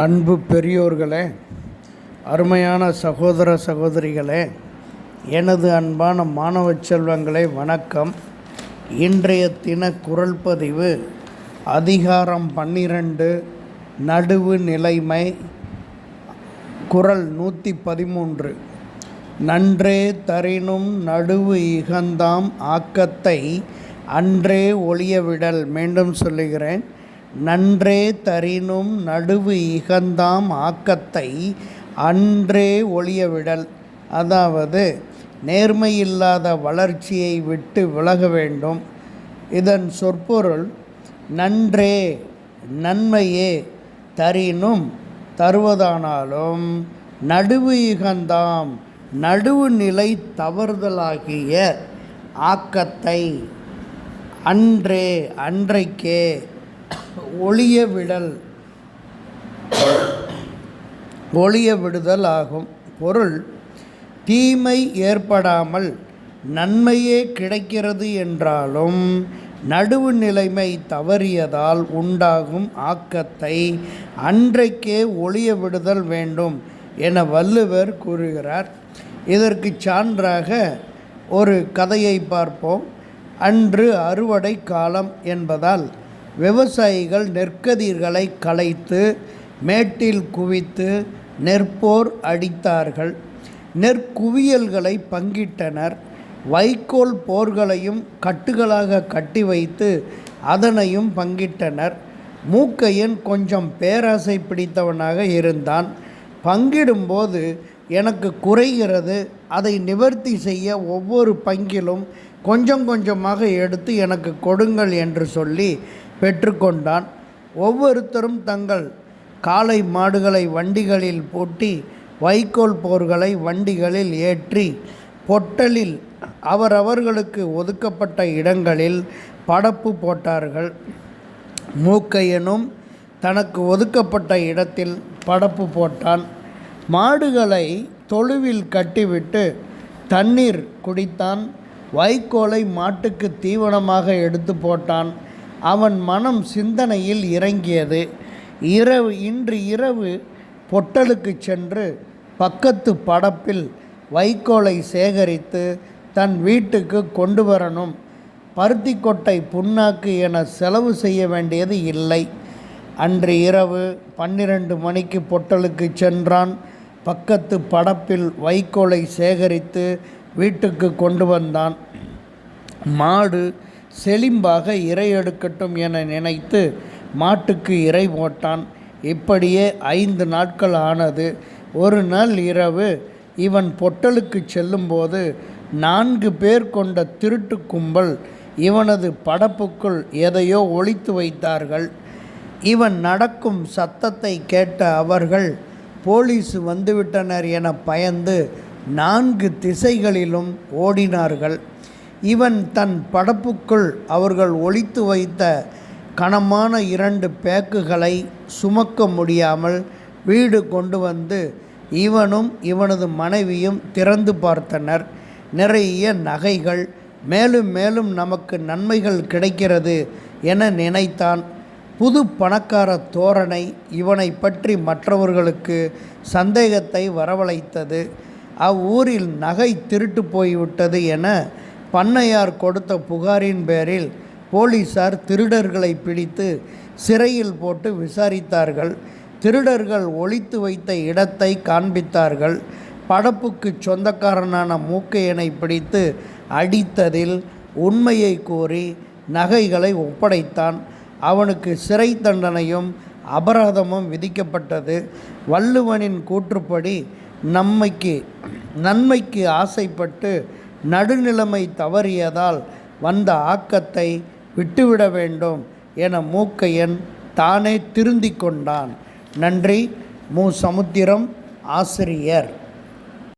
அன்பு பெரியோர்களே அருமையான சகோதர சகோதரிகளே எனது அன்பான மாணவ செல்வங்களே வணக்கம். இன்றைய தின குரல் பதிவு அதிகாரம் பன்னிரண்டு நடுவு நிலைமை குரல் நூற்றி பதிமூன்று. நன்றே தரினும் நடுவு இகந்தாம் ஆக்கத்தை அன்றே ஒளியவிடல் மீண்டும் சொல்லுகிறேன். நன்றே தரினும் நடுவு இகந்தாம் ஆக்கத்தை அன்றே ஒளியவிடல். அதாவது நேர்மையில்லாத வளர்ச்சியை விட்டு விலக வேண்டும். இதன் சொற்பொருள் நன்றே நன்மையே தரினும் தருவதானாலும் நடுவு இகந்தாம் நடுவுநிலை தவறுதலாகிய ஆக்கத்தை அன்றே அன்றைக்கே ஒளிய விடல் ஒளிய விடுதல் ஆகும். பொருள் தீமை ஏற்படாமல் நன்மையே கிடைக்கிறது என்றாலும் நடுவு நிலைமை தவறியதால் உண்டாகும் ஆக்கத்தை அன்றைக்கே ஒளிய விடுதல் வேண்டும் என வள்ளுவர் கூறுகிறார். இதற்கு சான்றாக ஒரு கதையை பார்ப்போம். அன்று அறுவடை காலம் என்பதால் விவசாயிகள் நெற்கதிர்களை களைத்து மேட்டில் குவித்து நெற்போர் அடித்தார்கள். நெற்குவியல்களை பங்கிட்டனர். வைக்கோல் போர்களையும் கட்டுகளாக கட்டி வைத்து அதனையும் பங்கிட்டனர். மூக்கையன் கொஞ்சம் பேராசை பிடித்தவனாக இருந்தான். பங்கிடும்போது எனக்கு குறைகிறது. அதை நிவர்த்தி செய்ய ஒவ்வொரு பங்கிலும் கொஞ்சம் கொஞ்சமாக எடுத்து எனக்கு கொடுங்கள் என்று சொல்லி பெற்றுக்கொண்டான். ஒவ்வொருத்தரும் தங்கள் காளை மாடுகளை வண்டிகளில் பூட்டி வைக்கோல் போர்களை வண்டிகளில் ஏற்றி பொட்டலில் அவரவர்களுக்கு ஒதுக்கப்பட்ட இடங்களில் படப்பு போட்டார்கள். மூக்கையனும் தனக்கு ஒதுக்கப்பட்ட இடத்தில் படப்பு போட்டான். மாடுகளை தொழுவில் கட்டிவிட்டு தண்ணீர் குடித்தான். வைக்கோலை மாட்டுக்கு தீவனமாக எடுத்து போட்டான். அவன் மனம் சிந்தனையில் இறங்கியது. இரவு இன்று இரவு பொட்டலுக்கு சென்று பக்கத்து படப்பில் வைக்கோலை சேகரித்து தன் வீட்டுக்கு கொண்டு வரணும். பருத்தி கொட்டை புண்ணாக்கு என செலவு செய்ய வேண்டியது இல்லை. அன்று இரவு பன்னிரண்டு மணிக்கு பொட்டலுக்கு சென்றான். பக்கத்து படப்பில் வைக்கோலை சேகரித்து வீட்டுக்கு கொண்டு வந்தான். மாடு செலிம்பாக இறை எடுக்கட்டும் என நினைத்து மாட்டுக்கு இறை போட்டான். இப்படியே ஐந்து நாட்கள் ஆனது. ஒரு நாள் இரவு இவன் பொட்டலுக்கு செல்லும்போது நான்கு பேர் கொண்ட திருட்டு கும்பல் இவனது படப்புக்குள் எதையோ ஒழித்து வைத்தார்கள். இவன் நடக்கும் சத்தத்தை கேட்ட அவர்கள் போலீஸ் வந்துவிட்டனர் என பயந்து நான்கு திசைகளிலும் ஓடினார்கள். இவன் தன் படப்புக்குள் அவர்கள் ஒழித்து வைத்த கனமான இரண்டு பேக்குகளை சுமக்க முடியாமல் வீடு கொண்டு வந்து இவனும் இவனது மனைவியும் திறந்து பார்த்தனர். நிறைய நகைகள் மேலும் மேலும் நமக்கு நன்மைகள் கிடைக்கிறது என நினைத்தான். புது பணக்கார தோரணை இவனை பற்றி மற்றவர்களுக்கு சந்தேகத்தை வரவழைத்தது. அவ்வூரில் நகை திருட்டு போய்விட்டது என பண்ணையார் கொடுத்த புகாரின் பேரில் போலீசார் திருடர்களை பிடித்து சிறையில் போட்டு விசாரித்தார்கள். திருடர்கள் ஒழித்து வைத்த இடத்தை காண்பித்தார்கள். படப்புக்கு சொந்தக்காரனான மூக்கையனை பிடித்து அடித்ததில் உண்மையை கூறி நகைகளை ஒப்படைத்தான். அவனுக்கு சிறை தண்டனையும் அபராதமும் விதிக்கப்பட்டது. வள்ளுவனின் கூற்றுப்படி நம்மைக்கு நன்மைக்கு ஆசைப்பட்டு நடுநிலைமை தவறியதால் வந்த ஆக்கத்தை விட்டுவிட வேண்டும் என மூக்கையன் தானே திருந்திக் கொண்டான். நன்றி மு. சமுத்திரம் ஆசிரியர்.